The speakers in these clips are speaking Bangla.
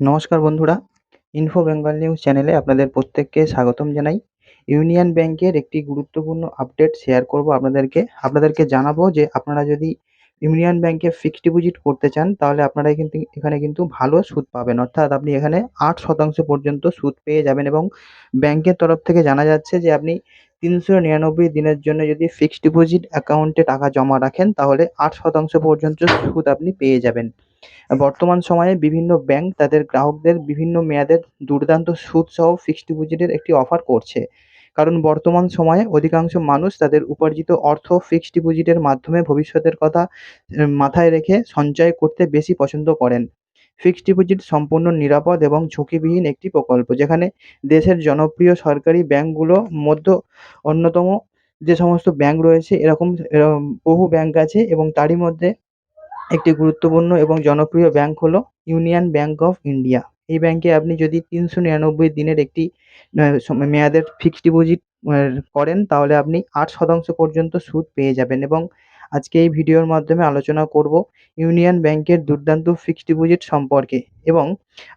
নমস্কার বন্ধুরা ইনফো বেঙ্গল নিউজ চ্যানেলে আপনাদের প্রত্যেককে স্বাগতম জানাই। ইউনিয়ন ব্যাংকের একটি গুরুত্বপূর্ণ আপডেট শেয়ার করব আপনাদেরকে। আপনাদেরকে জানাব যে আপনারা যদি ইউনিয়ন ব্যাংকে ফিক্সড ডিপোজিট করতে চান, তাহলে আপনারা কিন্তু এখানে কিন্তু ভালো সুদ পাবেন। অর্থাৎ আপনি এখানে আট শতাংশ পর্যন্ত সুদ পেয়ে যাবেন এবং ব্যাংকের তরফ থেকে জানা যাচ্ছে যে আপনি তিনশো নিরানব্বই দিনের জন্য যদি ফিক্সড ডিপোজিট অ্যাকাউন্টে টাকা জমা রাখেন, তাহলে আট শতাংশ পর্যন্ত সুদ আপনি পেয়ে যাবেন। বর্তমান সময়ে বিভিন্ন ব্যাংক তাদের গ্রাহকদের বিভিন্ন মেয়াদের দুর্দান্ত সুদ সহ ফিক্সড ডিপোজিটের একটি অফার করছে। কারণ বর্তমান সময়ে অধিকাংশ মানুষ তাদের উপার্জিত অর্থ ফিক্সড ডিপোজিটের মাধ্যমে ভবিষ্যতের কথা মাথায় রেখে সঞ্চয় করতে বেশি পছন্দ করেন। ফিক্সড ডিপোজিট সম্পূর্ণ নিরাপদ এবং ঝুঁকিবিহীন একটি প্রকল্প, যেখানে দেশের জনপ্রিয় সরকারি ব্যাংকগুলো মধ্য অন্যতম যে সমস্ত ব্যাংক রয়েছে, এরকম বহু ব্যাংক আছে এবং তারই মধ্যে একটি গুরুত্বপূর্ণ এবং জনপ্রিয় ব্যাংক হলো ইউনিয়ন ব্যাংক অফ ইন্ডিয়া। এই ব্যাংকে আপনি যদি তিনশো নিরানব্বই দিনের একটি মেয়াদের ফিক্সড ডিপোজিট করেন, তাহলে আপনি আট শতাংশ পর্যন্ত সুদ পেয়ে যাবেন এবং আজকে এই ভিডিওর মাধ্যমে আলোচনা করব ইউনিয়ন ব্যাংকের দুর্দান্ত ফিক্সড ডিপোজিট সম্পর্কে এবং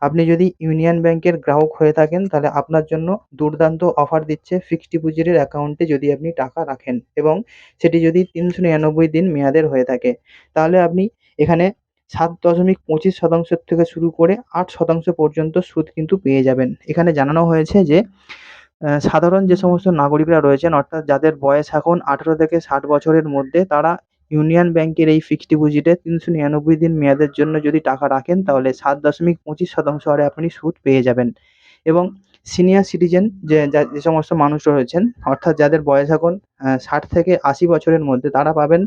আপনি যদি ইউনিয়ন ব্যাংকের গ্রাহক হয়ে থাকেন, তাহলে আপনার জন্য দুর্দান্ত অফার দিচ্ছে ফিক্সড ডিপোজিটের অ্যাকাউন্টে যদি আপনি টাকা রাখেন এবং সেটি যদি তিনশো নিরানব্বই দিন মেয়াদের হয়ে থাকে, তাহলে আপনি এখানে সাত দশমিক পঁচিশ শতাংশ থেকে শুরু করে আট শতাংশ পর্যন্ত সুদ কিন্তু পেয়ে যাবেন। এখানে জানানো হয়েছে যে সাধারণ যে সমস্ত নাগরিকরা রয়েছেন, অর্থাৎ যাদের বয়স এখন আঠেরো থেকে ষাট বছরের মধ্যে, তারা ইউনিয়ন ব্যাংকের এই ফিক্সড ডিপোজিটে তিনশো নিরানব্বই দিন মেয়াদের জন্য যদি টাকা রাখেন, তাহলে সাত দশমিক পঁচিশ শতাংশ হারে আপনি সুদ পেয়ে যাবেন। এবং সিনিয়র সিটিজেন যে যে সমস্ত মানুষ রয়েছেন, অর্থাৎ যাদের বয়স এখন ষাট থেকে আশি বছরের মধ্যে, তারা পাবেন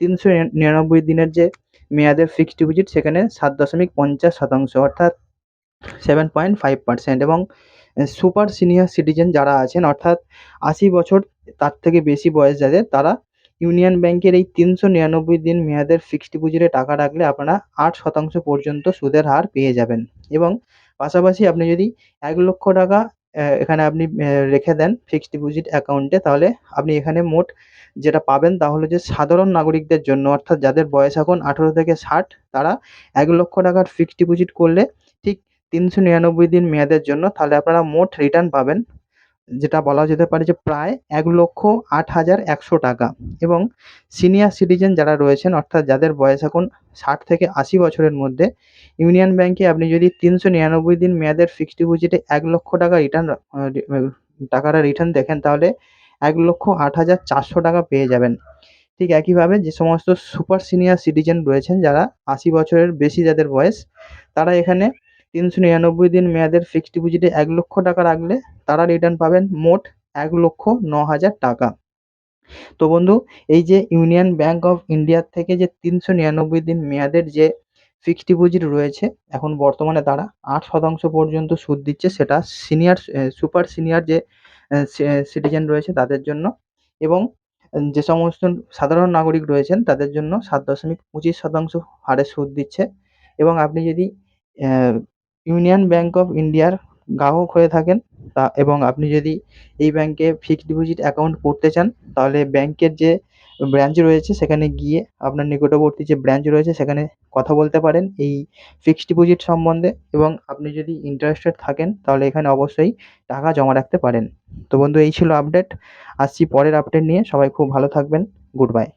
তিনশো নিরানব্বই দিনের যে মেয়াদের ফিক্সড ডিপোজিট সেখানে সাত দশমিক পঞ্চাশ শতাংশ, অর্থাৎ সেভেন পয়েন্ট ফাইভ পার্সেন্ট এবং সুপার সিনিয়র সিটিজেন যারা আছেন, অর্থাৎ আশি বছর তার থেকে বেশি বয়স যাদের, তারা ইউনিয়ন ব্যাংকের এই তিনশো নিরানব্বই দিন মেয়াদের ফিক্সড ডিপোজিটে টাকা রাখলে আপনারা আট শতাংশ পর্যন্ত সুদের হার পেয়ে যাবেন। এবং পাশাপাশি আপনি যদি এক লক্ষ টাকা এখানে আপনি রেখে দেন ফিক্সড ডিপোজিট অ্যাকাউন্টে তাহলে আপনি এখানে মোট যেটা পাবেন তা হলো যে সাধারণ নাগরিকদের জন্য, অর্থাৎ যাদের বয়স এখন আঠেরো থেকে ষাট, তারা এক লক্ষ টাকার ফিক্সড ডিপোজিট করলে ঠিক তিনশো নিরানব্বই দিন মেয়াদের জন্য তাহলে আপনারা মোট রিটার্ন পাবেন যেটা বলা যেতে পারে যে প্রায় এক লক্ষ আট হাজার একশো টাকা। এবং সিনিয়র সিটিজেন যারা রয়েছেন, অর্থাৎ যাদের বয়স এখন ষাট থেকে আশি বছরের মধ্যে, ইউনিয়ন ব্যাংকে আপনি যদি তিনশো নিরানব্বই দিন মেয়াদের ফিক্সড ডিপোজিটে এক লক্ষ টাকা রিটার্ন টাকাটা রিটার্ন দেখেন, তাহলে এক লক্ষ আট হাজার চারশো টাকা পেয়ে যাবেন। ঠিক একইভাবে যে সমস্ত সুপার সিনিয়র সিটিজেন রয়েছেন, যারা আশি বছরের বেশি যাদের বয়স, তারা এখানে তিনশো নিরানব্বই দিন মেয়াদের ফিক্সড ডিপোজিটে এক লক্ষ টাকা রাখলে তারা রিটার্ন পাবেন মোট এক লক্ষ ন হাজার টাকা। তো বন্ধু, এই যে ইউনিয়ন ব্যাংক অফ ইন্ডিয়ার থেকে যে তিনশো নিরানব্বই দিন মেয়াদের যে ফিক্সড ডিপোজিট রয়েছে, এখন বর্তমানে তারা আট শতাংশ পর্যন্ত সুদ দিচ্ছে, সেটা সিনিয়র সুপার সিনিয়র যে সিটিজেন রয়েছে তাদের জন্য এবং যে সমস্ত সাধারণ নাগরিক রয়েছেন তাদের জন্য সাত দশমিক পঁচিশ শতাংশ হারে সুদ দিচ্ছে এবং আপনি যদি ইউনিয়ন ব্যাঙ্ক অফ ইন্ডিয়ার গ্রাহক হয়ে থাকেন। তা এবং আপনি যদি এই ব্যাংকে ফিক্সড ডিপোজিট অ্যাকাউন্ট করতে চান, তাহলে ব্যাংকের যে ব্রাঞ্চ রয়েছে, সেখানে গিয়ে আপনার নিকটবর্তী যে ব্রাঞ্চ রয়েছে, সেখানে কথা বলতে পারেন এই ফিক্সড ডিপোজিট সম্বন্ধে। এবং আপনি যদি ইন্টারেস্টেড থাকেন, তাহলে এখানে অবশ্যই টাকা জমা রাখতে পারেন। তো বন্ধু, এই ছিল আপডেট। আসছি পরের আপডেট নিয়ে। সবাই খুব ভালো থাকবেন। Good bye.